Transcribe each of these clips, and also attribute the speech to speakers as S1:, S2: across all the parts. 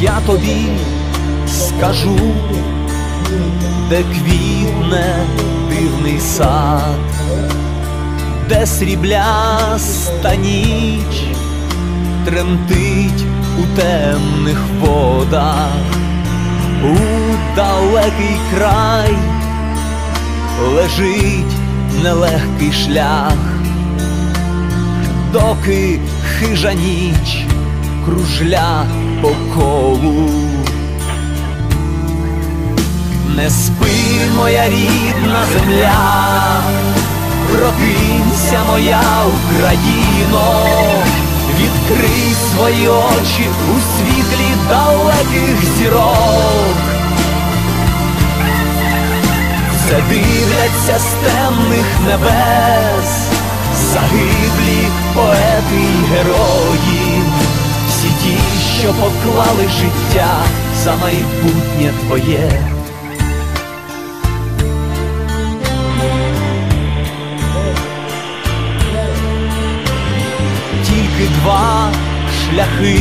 S1: Я тобі скажу, де квітне дивний сад, де срібляста ніч тремтить у темних водах, у далекий край лежить нелегкий шлях, доки хижа ніч кружля по колу. Не спи, моя рідна земля, прокинься, моя Україно, відкрий свої очі у світлі далеких зірок. Дивляться з темних небес, загиблі поети й герої, всі ті, що поклали життя за майбутнє твоє. Тільки два шляхи,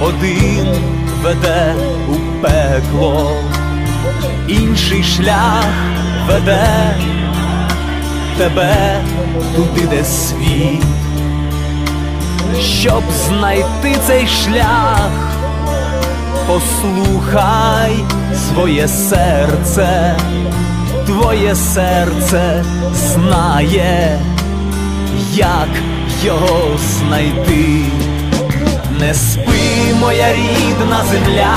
S1: один веде у пекло, інший шлях веде тебе туди, де світ, щоб знайти цей шлях, послухай своє серце, твоє серце знає, як його знайти. Не спи, моя рідна земля,